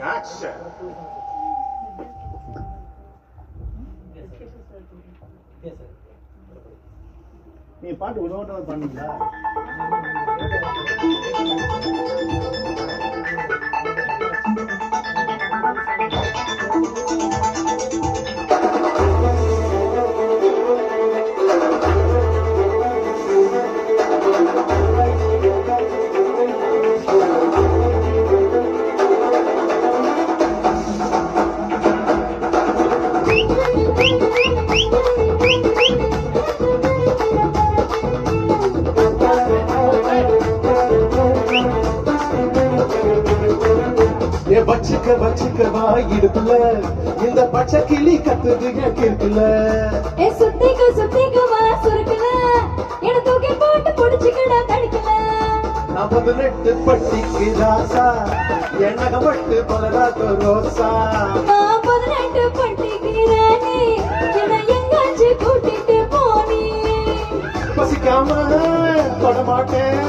Action. நீ பாட்டு ஓட்டம் பண்ணீங்களா ஏ வச்சுக்க வச்சுக்க வாயிடுப்புல இந்த பச்சை கிளி கத்துது என் கிறுக்குல ஏ சுத்திக்க சுத்திக்க வா சுருக்குல என தூக்கி போட்டு புடிச்சுக்கடா தடிக்கல. நான் பதினெட்டு பட்டிக்கு ராசா. எண்ணக பட்டு பலராத்த ரோசா. பதினெட்டு பட்டிக்கு ராணி. எங்காச்சு கூட்டிட்டு போனி. பசிக்காம தொட மாட்டேன்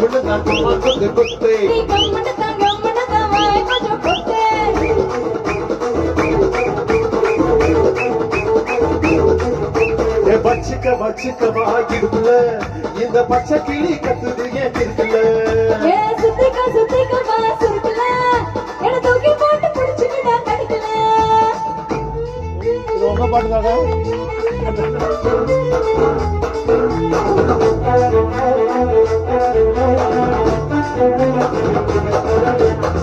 தான் கும்புன்னு தான் கும்மா கொத்து கொத்து நீ ஏ இந்த பச்சை கிளி கத்துது என் கிறுக்குல இது உங்க பாட்டு தானே Zapase,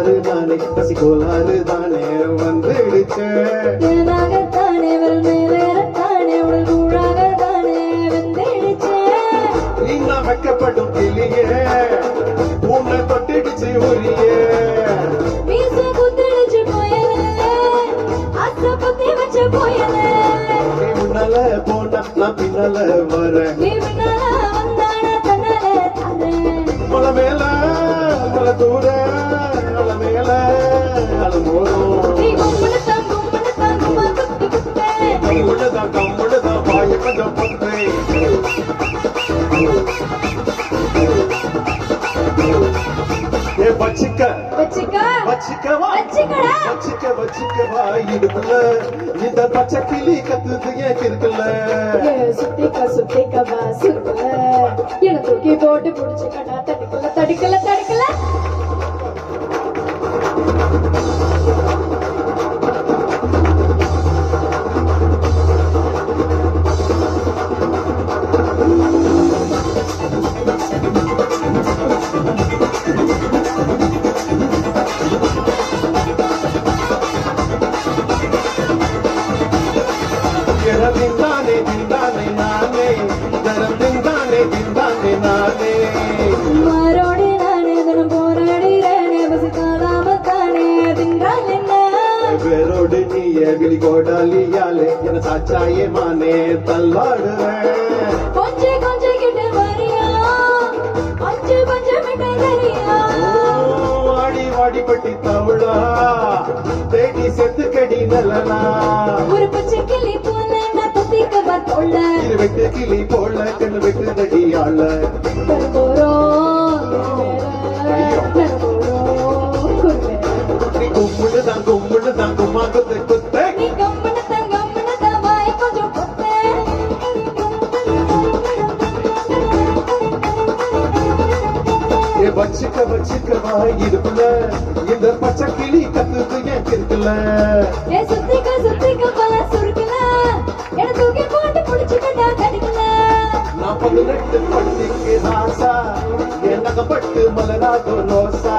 எடனாலாறு நானே பசிக்கோளாறு தானே வந்துடுச்சேன் தேனாகத்தானே விரல் மேலேறத்தானே உடல் கூழாகத்தானே வெந்தெடுச்சேன் நீ நான் வெக்கப்படும் கிளியே உன்னை தொட்டிடுச்சு உரியே. மீச குத்திடுச்சு புயலே அத்த குத்தி வச்ச புயலே. நீ முன்னால போன நான் பின்னால வரேன். நீ பின்னால வந்தான தன்னால தரேன். மலை மேல தூர மலை மேல அது மோதும் நீ கும்பிடு தான் கும்பிடு தான் கும்மா குத்தி குத்தே. கம்முழுதான் கம்முழுதான் வாய கொஞ்சம் பொத்தை ஏ வச்சுக்க வச்சிக்கவா. வச்சிக்க வச்சிக்கவா? இடுப்புல இந்த பச்சை கிளி கத்துது ஏன் கிறுக்குல. ஏ, சுத்திக்க சுத்திக்க வா சுருக்கல என தூக்கி போட்டு புடிச்சுக்கடா. தடுக்கல தடுக்கல தடுக்கல. வேரோடு நீய விழி கோடாலியாலே என சாச்சாயே மானே தள்ளாடுறேன் கொஞ்ச கொஞ்ச கிட்ட வரியா? அஞ்சு பஞ்சம் விட்டு தெரியா? வாடி வாடி பட்டி தவிழா? தேடி செத்து கடி நல்லனா ஒரு பச்சை கிளி நான் இரு வெட்டு கிளி போல கண்ணு வெட்டு தடியாள போறோம் ஏ வச்சுக்க வச்சுக்க வாயிருப்புல இந்த பச்சை கிளி கத்துது ஏன் கிறுக்குல. ஏ சுத்திக்க சுத்திக்க பல சுருக்கல. என தூக்கி போட்டு புடிச்சுக்கிட்டா தடுக்கல நான் பதினெட்டு பட்டிக்கு ராசா. என்னகப்பட்டு மலராதோ ரோசா.